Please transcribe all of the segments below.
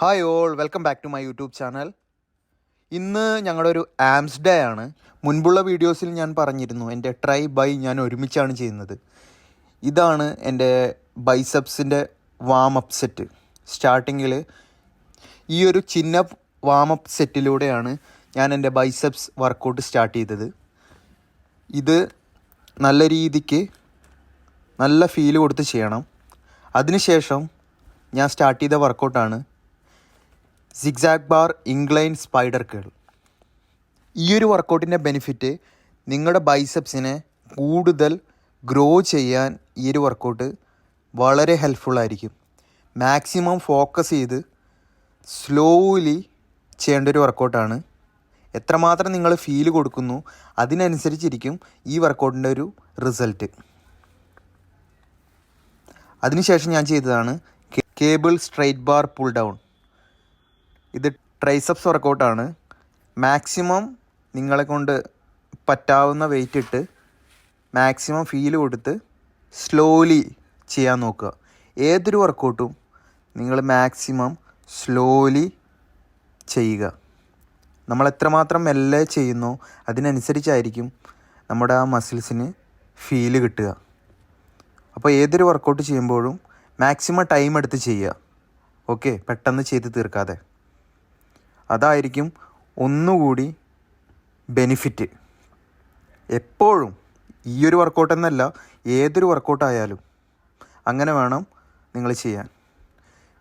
Hi all welcome back to my YouTube channel ഇന്ന് ഞങ്ങളുടെ ഒരു ആംസ് ഡേ ആണ്. മുൻപുള്ള വീഡിയോസിൽ ഞാൻ പറഞ്ഞിരുന്നു എന്റെ ട്രൈ ബൈ ഞാൻ ഒരുമിച്ചാണ് ചെയ്യുന്നത്. ഇതാണ് എന്റെ ബൈസപ്സിന്റെ വാം അപ്പ് സെറ്റ് സ്റ്റാർട്ടിങ്ങിൽ ഈ ഒരു ചിന്ന വാം അപ്പ് സെറ്റിലൂടെയാണ് ഞാൻ എന്റെ ബൈസപ്സ് വർക്കൗട്ട് സ്റ്റാർട്ട് ചെയ്തത്. ഇത് നല്ല രീതിക്ക് നല്ല ഫീൽ കൊടുത്ത് ചെയ്യണം. അതിനുശേഷം ഞാൻ സ്റ്റാർട്ട് ചെയ്ത വർക്കൗട്ടാണ് zigzag bar incline spider curl ഈ ഒരു വർക്കൗട്ടിന്റെ ബെനിഫിറ്റ് നിങ്ങളുടെ ബൈസപ്സിനെ കൂടുതൽ ഗ്രോ ചെയ്യാൻ ഈ ഒരു വർക്കൗട്ട് വളരെ ഹെൽപ്ഫുള്ളായിരിക്കും മാക്സിമം ഫോക്കസ് ചെയ്ത് സ്ലോലി ചെയ്യേണ്ട ഒരു വർക്കൗട്ടാണ് എത്രമാത്രം നിങ്ങൾ ഫീൽ കൊടുക്കുന്നു അതിനനുസരിച്ചിരിക്കും ഈ വർക്കൗട്ടിന്റെ ഒരു റിസൾട്ട് അതിനുശേഷം ഞാൻ ചെയ്തതാണ് cable straight bar pull down ഇത് ട്രൈസപ്സ് വർക്കൗട്ടാണ് മാക്സിമം നിങ്ങളെ കൊണ്ട് പറ്റാവുന്ന വെയിറ്റ് ഇട്ട് മാക്സിമം ഫീൽ കൊടുത്ത് സ്ലോലി ചെയ്യാൻ നോക്കുക. ഏതൊരു വർക്കൗട്ടും നിങ്ങൾ മാക്സിമം സ്ലോലി ചെയ്യുക. നമ്മൾ എത്രമാത്രം മെല്ലെ ചെയ്യുന്നോ അതിനനുസരിച്ചായിരിക്കും നമ്മുടെ ആ മസിൽസിന് ഫീൽ കിട്ടുക. അപ്പോൾ ഏതൊരു വർക്കൗട്ട് ചെയ്യുമ്പോഴും മാക്സിമം ടൈം എടുത്ത് ചെയ്യുക. ഓക്കെ പെട്ടെന്ന് ചെയ്ത് തീർക്കാതെ. അതായിരിക്കും ഒന്നുകൂടി ബെനിഫിറ്റ്. എപ്പോഴും ഈ ഒരു വർക്കൗട്ട് എന്നല്ല ഏതൊരു വർക്കൗട്ടായാലും അങ്ങനെ വേണം നിങ്ങൾ ചെയ്യാൻ.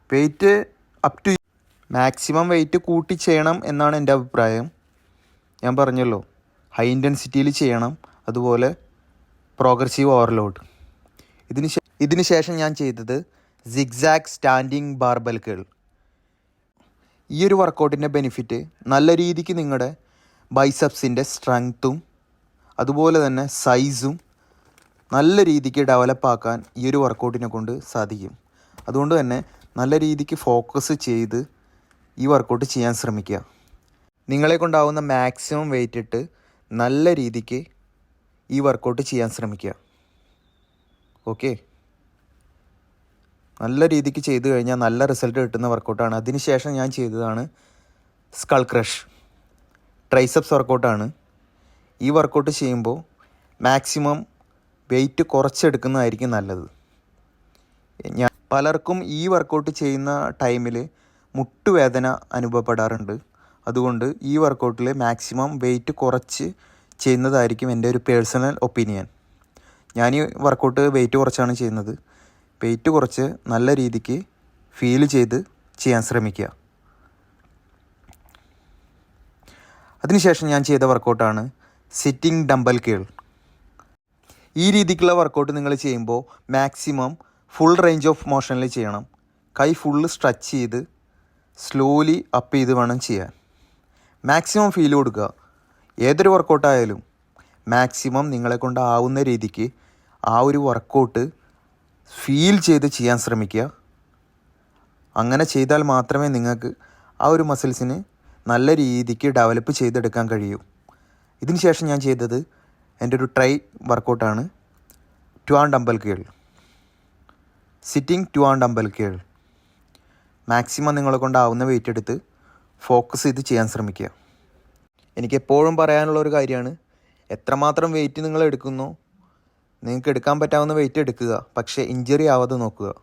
Weight up to maximum weight കൂട്ടി ചെയ്യണം എന്നാണ് എന്റെ അഭിപ്രായം. ഞാൻ പറഞ്ഞല്ലോ ഹൈ ഇന്റൻസിറ്റിയിൽ ചെയ്യണം അതുപോലെ പ്രോഗ്രസീവ് ഓവർലോഡ് ഇതിന് ഇതിന് ശേഷം ഞാൻ ചെയ്തത് സിഗ്സാഗ് സ്റ്റാൻഡിങ് ബാർബൽ കേൾ ഈ ഒരു വർക്കൗട്ടിന്റെ ബെനിഫിറ്റ് നല്ല രീതിക്ക് നിങ്ങളുടെ ബൈസപ്സിന്റെ സ്ട്രെങ്ത്തും അതുപോലെ തന്നെ സൈസും നല്ല രീതിക്ക് ഡെവലപ്പാക്കാൻ ഈ ഒരു വർക്കൗട്ടിനെ കൊണ്ട് സാധിക്കും. അതുകൊണ്ട് തന്നെ നല്ല രീതിക്ക് ഫോക്കസ് ചെയ്ത് ഈ വർക്കൗട്ട് ചെയ്യാൻ ശ്രമിക്കുക. നിങ്ങളെ കൊണ്ടാവുന്ന മാക്സിമം വെയിറ്റ് ഇട്ട് നല്ല രീതിക്ക് ഈ വർക്കൗട്ട് ചെയ്യാൻ ശ്രമിക്കുക. ഓക്കെ നല്ല രീതിക്ക് ചെയ്തു കഴിഞ്ഞാൽ നല്ല റിസൾട്ട് കിട്ടുന്ന വർക്കൗട്ടാണ് അതിനുശേഷം ഞാൻ ചെയ്തതാണ് സ്കൾ ക്രഷ് ട്രൈസപ്സ് വർക്കൗട്ടാണ് ഈ വർക്കൗട്ട് ചെയ്യുമ്പോൾ മാക്സിമം വെയിറ്റ് കുറച്ചെടുക്കുന്നതായിരിക്കും നല്ലത്. ഞാൻ പലർക്കും ഈ വർക്കൗട്ട് ചെയ്യുന്ന ടൈമിൽ മുട്ടുവേദന അനുഭവപ്പെടാറുണ്ട്. അതുകൊണ്ട് ഈ വർക്കൗട്ടിൽ മാക്സിമം വെയിറ്റ് കുറച്ച് ചെയ്യുന്നതായിരിക്കും എന്റെ ഒരു പേഴ്സണൽ ഒപ്പീനിയൻ ഞാൻ ഈ വർക്കൗട്ട് വെയിറ്റ് കുറച്ചാണ് ചെയ്യുന്നത്. വെയിറ്റ് കുറച്ച് നല്ല രീതിക്ക് ഫീൽ ചെയ്ത് ചെയ്യാൻ ശ്രമിക്കുക. അതിനുശേഷം ഞാൻ ചെയ്ത വർക്കൗട്ടാണ് സിറ്റിംഗ് ഡംബൽ കേൾ ഈ രീതിക്കുള്ള വർക്കൗട്ട് നിങ്ങൾ ചെയ്യുമ്പോൾ മാക്സിമം ഫുൾ റേഞ്ച് ഓഫ് മോഷനിൽ ചെയ്യണം. കൈ ഫുള്ള് സ്ട്രെച്ച് ചെയ്ത് സ്ലോലി അപ്പ് ചെയ്ത് വേണം ചെയ്യാൻ. മാക്സിമം ഫീൽ കൊടുക്കുക. ഏതൊരു വർക്കൗട്ടായാലും മാക്സിമം നിങ്ങളെ കൊണ്ട് ആവുന്ന രീതിക്ക് ആ ഒരു വർക്കൗട്ട് ഫീൽ ചെയ്ത് ചെയ്യാൻ ശ്രമിക്കുക. അങ്ങനെ ചെയ്താൽ മാത്രമേ നിങ്ങൾക്ക് ആ ഒരു മസിൽസിന് നല്ല രീതിക്ക് ഡെവലപ്പ് ചെയ്തെടുക്കാൻ കഴിയൂ. ഇതിന് ശേഷം ഞാൻ ചെയ്തത് എന്റെ ഒരു try വർക്കൗട്ടാണ് two and dumbbell curl sitting two and dumbbell curl maximum നിങ്ങളെ കൊണ്ടാവുന്ന വെയിറ്റ് എടുത്ത് ഫോക്കസ് ചെയ്ത് ചെയ്യാൻ ശ്രമിക്കുക. എനിക്ക് എപ്പോഴും പറയാനുള്ള ഒരു കാര്യമാണ് എത്രമാത്രം വെയിറ്റ് നിങ്ങൾ എടുക്കുന്നോ നിങ്ങൾക്ക് എടുക്കാൻ പറ്റാവുന്ന വെയിറ്റ് എടുക്കുക. പക്ഷേ ഇഞ്ചറി ആവാതെ നോക്കുക.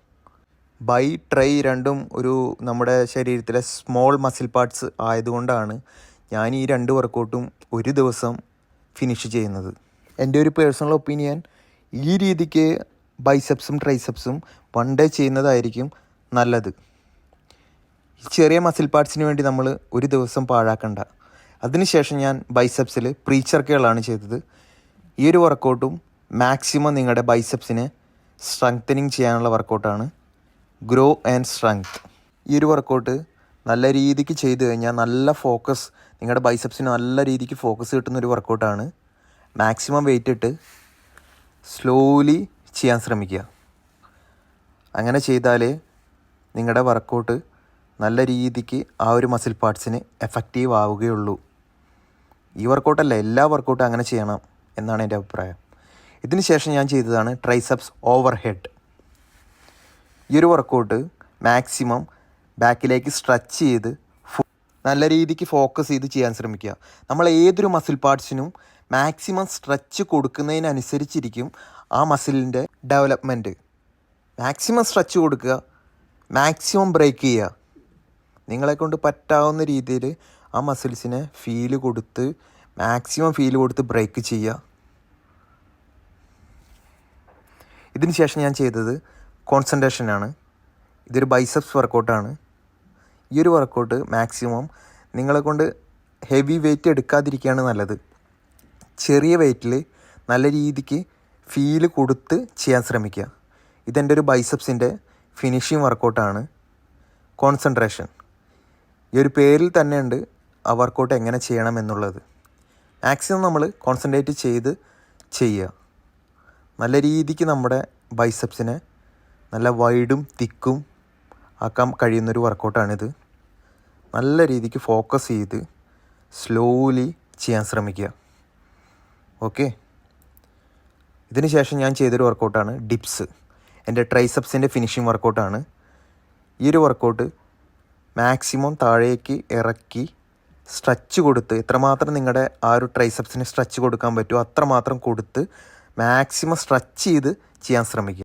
ബൈ ട്രൈ രണ്ടും ഒരു നമ്മുടെ ശരീരത്തിലെ സ്മോൾ മസിൽ പാർട്സ് ആയതുകൊണ്ടാണ് ഞാൻ ഈ രണ്ട് വർക്കൗട്ടും ഒരു ദിവസം ഫിനിഷ് ചെയ്യുന്നത്. എന്റെ ഒരു പേഴ്സണൽ ഒപ്പീനിയൻ ഈ രീതിക്ക് ബൈസെപ്സും ട്രൈസെപ്സും വൺ ഡേ ചെയ്യുന്നതായിരിക്കും നല്ലത്. ചെറിയ മസിൽ പാർട്സിന് വേണ്ടി നമ്മൾ ഒരു ദിവസം പാഴാക്കണ്ട. അതിനുശേഷം ഞാൻ ബൈസെപ്സിൽ പ്രീച്ചർക്കുകളാണ് കേളാണ് ചെയ്തത്. ഈ ഒരു വർക്കൗട്ടും മാക്സിമം നിങ്ങളുടെ ബൈസെപ്സിനെ സ്ട്രെങ്തനിങ് ചെയ്യാനുള്ള വർക്കൗട്ടാണ് ഗ്രോ ആൻഡ് സ്ട്രെങ്ത് ഈ ഒരു വർക്കൗട്ട് നല്ല രീതിക്ക് ചെയ്തു കഴിഞ്ഞാൽ നല്ല ഫോക്കസ് നിങ്ങളുടെ ബൈസെപ്സിന് നല്ല രീതിക്ക് ഫോക്കസ് കിട്ടുന്ന ഒരു വർക്കൗട്ടാണ് മാക്സിമം വെയിറ്റ് ഇട്ട് സ്ലോലി ചെയ്യാൻ ശ്രമിക്കുക. അങ്ങനെ ചെയ്താലേ നിങ്ങളുടെ വർക്കൗട്ട് നല്ല രീതിക്ക് ആ ഒരു മസിൽ പാർട്സിന് എഫക്റ്റീവ് ആവുകയുള്ളൂ. ഈ വർക്കൗട്ടല്ല എല്ലാ വർക്കൗട്ടും അങ്ങനെ ചെയ്യണം എന്നാണ് എന്റെ അഭിപ്രായം. ഇതിന് ശേഷം ഞാൻ ചെയ്തതാണ് ട്രൈസപ്സ് ഓവർ ഹെഡ് ഈ ഒരു വർക്കൗട്ട് മാക്സിമം ബാക്കിലേക്ക് സ്ട്രെച്ച് ചെയ്ത് നല്ല രീതിക്ക് ഫോക്കസ് ചെയ്ത് ചെയ്യാൻ ശ്രമിക്കുക. നമ്മൾ ഏതൊരു മസിൽ പാർട്സിനും മാക്സിമം സ്ട്രെച്ച് കൊടുക്കുന്നതിനനുസരിച്ചിരിക്കും ആ മസിലിന്റെ ഡെവലപ്മെന്റ്. മാക്സിമം സ്ട്രെച്ച് കൊടുക്കുക മാക്സിമം ബ്രേക്ക് ചെയ്യുക. നിങ്ങളെ കൊണ്ട് പറ്റാവുന്ന രീതിയിൽ ആ മസിൽസിനെ ഫീൽ കൊടുത്ത് മാക്സിമം ഫീൽ കൊടുത്ത് ബ്രേക്ക് ചെയ്യുക. ഇതിന് ശേഷം ഞാൻ ചെയ്തത് കോൺസെൻട്രേഷനാണ് ഇതൊരു ബൈസെപ്സ് വർക്കൗട്ടാണ് ഈ ഒരു വർക്കൗട്ട് മാക്സിമം നിങ്ങളെ കൊണ്ട് ഹെവി വെയിറ്റ് എടുക്കാതിരിക്കുകയാണ് നല്ലത്. ചെറിയ വെയിറ്റിൽ നല്ല രീതിക്ക് ഫീൽ കൊടുത്ത് ചെയ്യാൻ ശ്രമിക്കുക. ഇതെന്റെ ഒരു ബൈസെപ്സിന്റെ ഫിനിഷിങ് വർക്കൗട്ടാണ് കോൺസെൻട്രേഷൻ ഈ ഒരു പേരിൽ തന്നെയുണ്ട് ആ വർക്കൗട്ട് എങ്ങനെ ചെയ്യണം എന്നുള്ളത്. മാക്സിമം നമ്മൾ കോൺസെൻട്രേറ്റ് ചെയ്ത് ചെയ്യുക. നല്ല രീതിക്ക് നമ്മുടെ ബൈസെപ്സിനെ നല്ല വൈഡും തിക്കും ആക്കാൻ കഴിയുന്നൊരു വർക്കൗട്ടാണിത്. നല്ല രീതിക്ക് ഫോക്കസ് ചെയ്ത് സ്ലോലി ചെയ്യാൻ ശ്രമിക്കുക. ഓക്കെ? ഇതിന് ശേഷം ഞാൻ ചെയ്തൊരു വർക്കൗട്ടാണ് ഡിപ്സ്. എന്റെ ട്രൈസെപ്സിന്റെ ഫിനിഷിങ് വർക്കൗട്ടാണ്. ഈ ഒരു വർക്കൗട്ട് മാക്സിമം താഴേക്ക് ഇറക്കി സ്ട്രെച്ച് കൊടുത്ത് എത്രമാത്രം നിങ്ങളുടെ ആ ഒരു ട്രൈസെപ്സിന് സ്ട്രെച്ച് കൊടുക്കാൻ പറ്റുമോ അത്രമാത്രം കൊടുത്ത് മാക്സിമം സ്ട്രെച്ച് ചെയ്ത് ചെയ്യാൻ ശ്രമിക്കുക